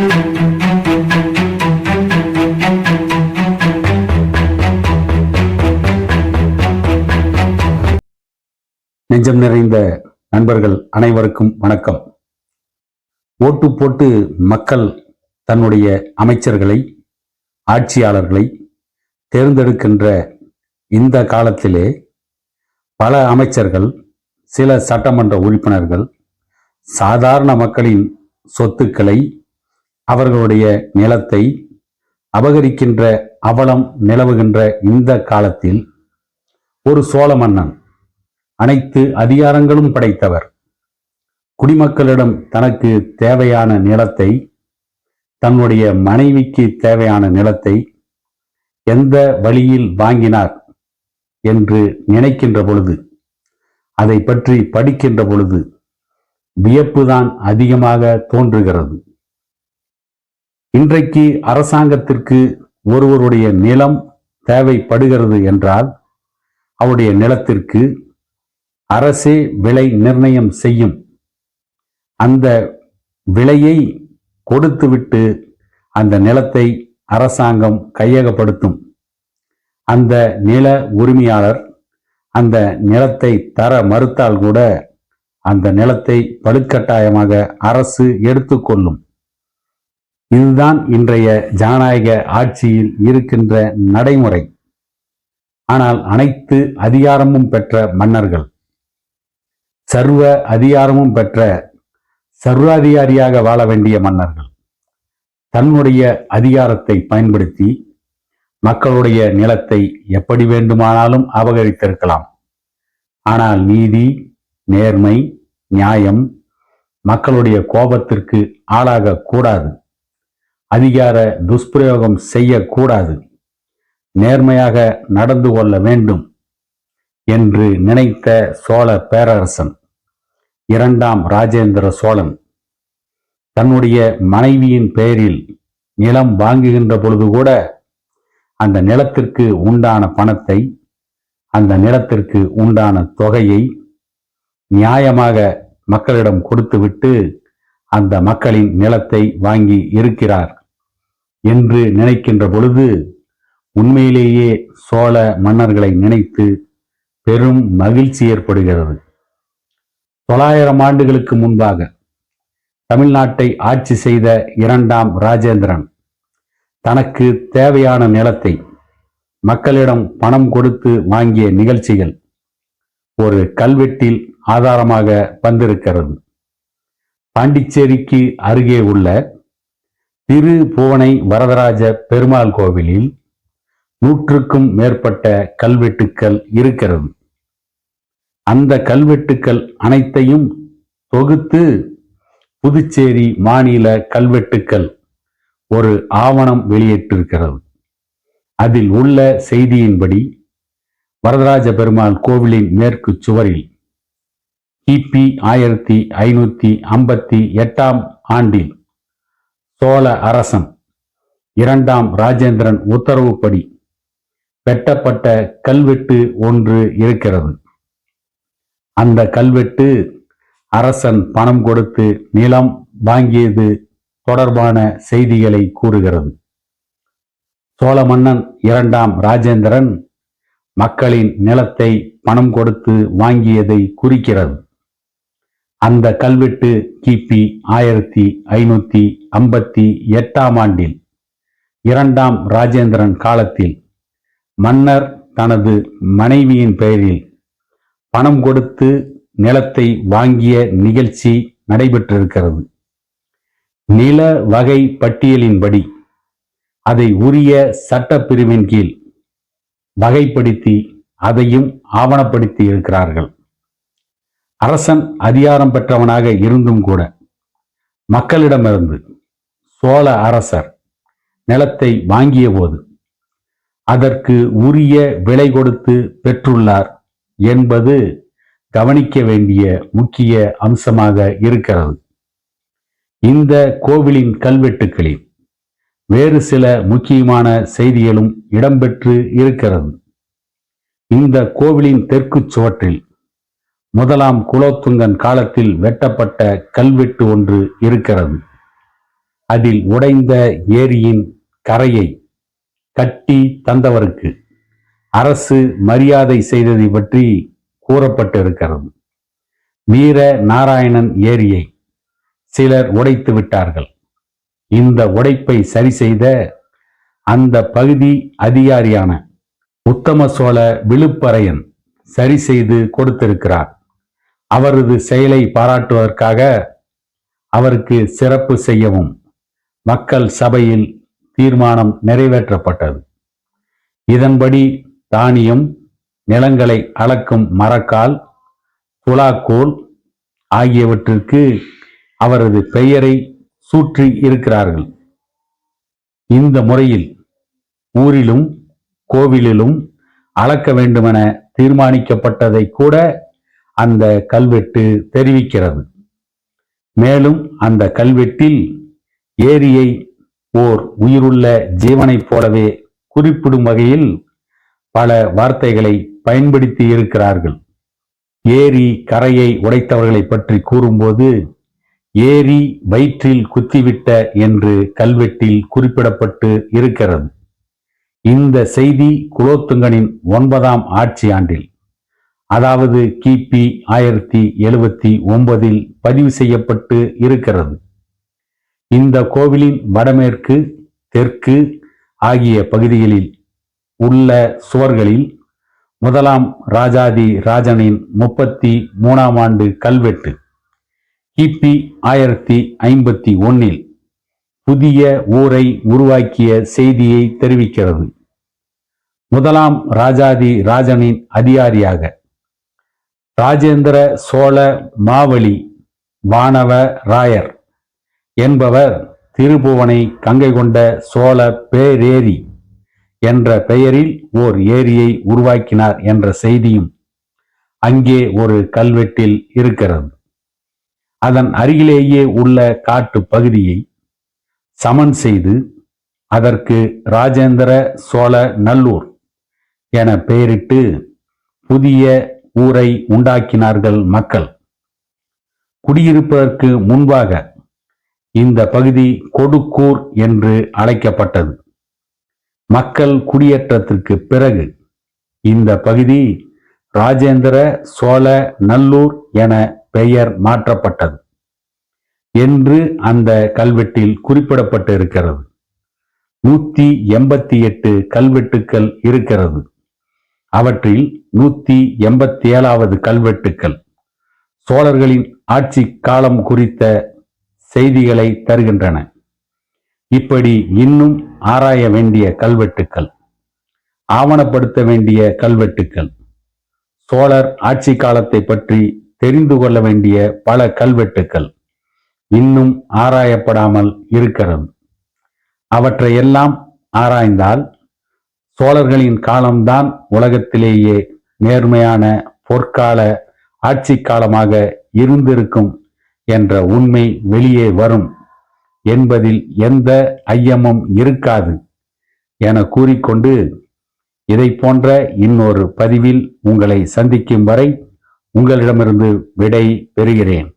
நெஞ்சம் நிறைந்த நண்பர்கள் அனைவருக்கும் வணக்கம். ஓட்டு போட்டு மக்கள் தன்னுடைய அமைச்சர்களை ஆட்சியாளர்களை தேர்ந்தெடுக்கின்ற இந்த காலத்திலே பல அமைச்சர்கள் சில சட்டமன்ற உறுப்பினர்கள் சாதாரண மக்களின் சொத்துக்களை அவர்களுடைய நிலத்தை அபகரிக்கின்ற அவலம் நிலவுகின்ற இந்த காலத்தில் ஒரு சோழ மன்னன் அனைத்து அதிகாரங்களும் படைத்தவர். குடிமக்களிடம் தனக்கு தேவையான நிலத்தை தன்னுடைய மனைவிக்கு தேவையான நிலத்தை எந்த வழியில் வாங்கினார் என்று நினைக்கின்ற பொழுது அதை பற்றி படிக்கின்ற பொழுது வியப்புதான் அதிகமாக தோன்றுகிறது. இன்றைக்கு அரசாங்கத்திற்கு ஒருவருடைய நிலம் தேவைப்படுகிறது என்றால் அவருடைய நிலத்திற்கு அரசே விலை நிர்ணயம் செய்யும். அந்த விலையை கொடுத்துவிட்டு அந்த நிலத்தை அரசாங்கம் கையகப்படுத்தும். அந்த நில உரிமையாளர் அந்த நிலத்தை தர மறுத்தால் கூட அந்த நிலத்தை பழுக்கட்டாயமாக அரசு எடுத்துக்கொள்ளும். இதுதான் இன்றைய ஜனநாயக ஆட்சியில் இருக்கின்ற நடைமுறை. ஆனால் அனைத்து அதிகாரமும் பெற்ற மன்னர்கள் சர்வ அதிகாரமும் பெற்ற சர்வாதிகாரியாக வாழ வேண்டிய மன்னர்கள் தன்னுடைய அதிகாரத்தை பயன்படுத்தி மக்களுடைய நிலத்தை எப்படி வேண்டுமானாலும் அபகரித்திருக்கலாம். ஆனால் நீதி நேர்மை நியாயம் மக்களுடைய கோபத்திற்கு ஆளாக கூடாது அதிகார துஷ்பிரயோகம் செய்யக்கூடாது. நேர்மையாக நடந்து கொள்ள வேண்டும் என்று நினைத்த சோழ பேரரசன் இரண்டாம் ராஜேந்திர சோழன் தன்னுடைய மனைவியின் பெயரில் நிலம் வாங்குகின்ற பொழுது கூட அந்த நிலத்திற்கு உண்டான பணத்தை அந்த நிலத்திற்கு உண்டான தொகையை நியாயமாக மக்களிடம் கொடுத்துவிட்டு அந்த மக்களின் நிலத்தை வாங்கி இருக்கிறார். என்று நினைக்கின்ற பொழுது உண்மையிலேயே சோழ மன்னர்களை நினைத்து பெரும் மகிழ்ச்சி ஏற்படுகிறது. தொள்ளாயிரம் ஆண்டுகளுக்கு முன்பாக தமிழ்நாட்டை ஆட்சி செய்த இரண்டாம் ராஜேந்திரன் தனக்கு தேவையான நிலத்தை மக்களிடம் பணம் கொடுத்து வாங்கிய நிகழ்ச்சிகள் ஒரு கல்வெட்டில் ஆதாரமாக வந்திருக்கிறது. பாண்டிச்சேரிக்கு அருகே உள்ள திரு புவனை வரதராஜ பெருமாள் கோவிலில் நூற்றுக்கும் மேற்பட்ட கல்வெட்டுக்கள் இருக்கிறது. அந்த கல்வெட்டுக்கள் அனைத்தையும் தொகுத்து புதுச்சேரி மாநில கல்வெட்டுக்கள் ஒரு ஆவணம் வெளியிட்டிருக்கிறது. அதில் உள்ள செய்தியின்படி வரதராஜ பெருமாள் கோவிலின் மேற்கு சுவரில் கிபி ஆயிரத்தி ஐநூத்தி ஐம்பத்தி எட்டாம் ஆண்டில் சோழ அரசன். இரண்டாம் ராஜேந்திரன் உத்தரவுப்படி வெட்டப்பட்ட கல்வெட்டு ஒன்று இருக்கிறது. அந்த கல்வெட்டு அரசன் பணம் கொடுத்து நிலம் வாங்கியது தொடர்பான செய்திகளை கூறுகிறது. சோழ மன்னன் இரண்டாம் ராஜேந்திரன் மக்களின் நிலத்தை பணம் கொடுத்து வாங்கியதை குறிக்கிறது. அந்த கல்வெட்டு கிபி ஆயிரத்தி ஐநூத்தி ஐம்பத்தி எட்டாம் ஆண்டில் இரண்டாம் ராஜேந்திரன் காலத்தில் மன்னர் தனது மனைவியின் பெயரில் பணம் கொடுத்து நிலத்தை வாங்கிய நிகழ்ச்சி நடைபெற்றிருக்கிறது. நில வகை பட்டியலின்படி அதை உரிய சட்டப்பிரிவின் கீழ் வகைப்படுத்தி அதையும் ஆவணப்படுத்தி இருக்கிறார்கள். அரசன் அதிகாரம் பெற்றவனாக இருந்தும் கூட மக்களிடமிருந்து சோழ அரசர் நிலத்தை வாங்கிய போது அதற்கு உரிய விலை கொடுத்து பெற்றுள்ளார் என்பது கவனிக்க வேண்டிய முக்கிய அம்சமாக இருக்கிறது. இந்த கோவிலின் கல்வெட்டுக்களில் வேறு சில முக்கியமான செய்திகளும் இடம்பெற்று இருக்கிறது. இந்த கோவிலின் தெற்கு சுவற்றில் முதலாம் குலோத்துங்கன் காலத்தில் வெட்டப்பட்ட கல்வெட்டு ஒன்று இருக்கிறது. அதில் உடைந்த ஏரியின் கரையை கட்டி தந்தவருக்கு அரசு மரியாதை செய்ததை பற்றி கூறப்பட்டிருக்கிறது. வீர நாராயணன் ஏரியை சிலர் உடைத்து விட்டார்கள். இந்த உடைப்பை சரி செய்த அந்த பகுதி அதிகாரியான உத்தம சோழ விழுப்பறையன் சரி செய்து கொடுத்திருக்கிறார். அவரது செயலை பாராட்டுவதற்காக அவருக்கு சிறப்பு செய்யவும் மக்கள் சபையில் தீர்மானம் நிறைவேற்றப்பட்டது. இதன்படி தானியம் நிலங்களை அளக்கும் மரக்கால் துலாக்கோல் ஆகியவற்றிற்கு அவரது பெயரை சூற்றி இருக்கிறார்கள். இந்த முறையில் ஊரிலும் கோவிலிலும் அளக்க வேண்டுமென தீர்மானிக்கப்பட்டதை கூட அந்த கல்வெட்டு தெரிவிக்கிறது. மேலும் அந்த கல்வெட்டில் ஏரியை ஓர் உயிருள்ள ஜீவனைப் போலவே குறிப்பிடும் வகையில் பல வார்த்தைகளை பயன்படுத்தி இருக்கிறார்கள். ஏரி கரையை உடைத்தவர்களை பற்றி கூறும்போது ஏரி வயிற்றில் குத்திவிட்ட என்று கல்வெட்டில் குறிப்பிடப்பட்டு இருக்கிறது. இந்த செய்தி குலோத்துங்கனின் ஒன்பதாம் ஆட்சி ஆண்டில் அதாவது கிபி ஆயிரத்தி எழுபத்தி ஒன்பதில் பதிவு செய்யப்பட்டு இருக்கிறது. இந்த கோவிலின் வடமேற்கு தெற்கு ஆகிய பகுதிகளில் உள்ள சுவர்களில் முதலாம் ராஜாதி ராஜனின் முப்பத்தி மூணாம் ஆண்டு கல்வெட்டு. கிபி ஆயிரத்தி ஐம்பத்தி ஒன்னில் புதிய ஊரை உருவாக்கிய செய்தியை தெரிவிக்கிறது. முதலாம் ராஜாதி ராஜனின் அதிகாரியாக ராஜேந்திர சோழ மாவலி வானவ ராயர் என்பவர் திருபுவனை கங்கை கொண்ட சோழ பேரேரி என்ற பெயரில் ஓர் ஏரியை உருவாக்கினார் என்ற செய்தியும் அங்கே ஒரு கல்வெட்டில் இருக்கிறது. அதன் அருகிலேயே உள்ள காட்டு பகுதியை சமன் செய்து அதற்கு ராஜேந்திர சோழ நல்லூர் என பெயரிட்டு புதிய ஊரை உண்டாக்கினார்கள் மக்கள். குடியிருப்பதற்கு முன்பாக இந்த பகுதி கொடுக்கூர் என்று அழைக்கப்பட்டது. மக்கள் குடியேற்றத்திற்கு பிறகு இந்த பகுதி ராஜேந்திர சோழ நல்லூர் என பெயர் மாற்றப்பட்டது. என்று அந்த கல்வெட்டில் குறிப்பிடப்பட்டு இருக்கிறது நூத்தி எண்பத்தி எட்டு கல்வெட்டுக்கள் இருக்கிறது. அவற்றில் நூத்தி எண்பத்தி ஏழாவது கல்வெட்டுக்கள் சோழர்களின் ஆட்சி காலம் குறித்த செய்திகளை தருகின்றன. இப்படி இன்னும் ஆராய வேண்டிய கல்வெட்டுக்கள் ஆவணப்படுத்த வேண்டிய கல்வெட்டுக்கள் சோழர் ஆட்சி காலத்தை பற்றி தெரிந்து கொள்ள வேண்டிய பல கல்வெட்டுக்கள் இன்னும் ஆராயப்படாமல் இருக்கிறது. அவற்றையெல்லாம் ஆராய்ந்தால் சோழர்களின் காலம்தான் உலகத்திலேயே நேர்மையான பொற்கால ஆட்சி காலமாக இருந்திருக்கும் என்ற உண்மை வெளியே வரும் என்பதில் எந்த ஐயமும் இருக்காது என கூறிக்கொண்டு இதை போன்ற இன்னொரு பதிவில் உங்களை சந்திக்கும் வரை உங்களிடமிருந்து விடை பெறுகிறேன்.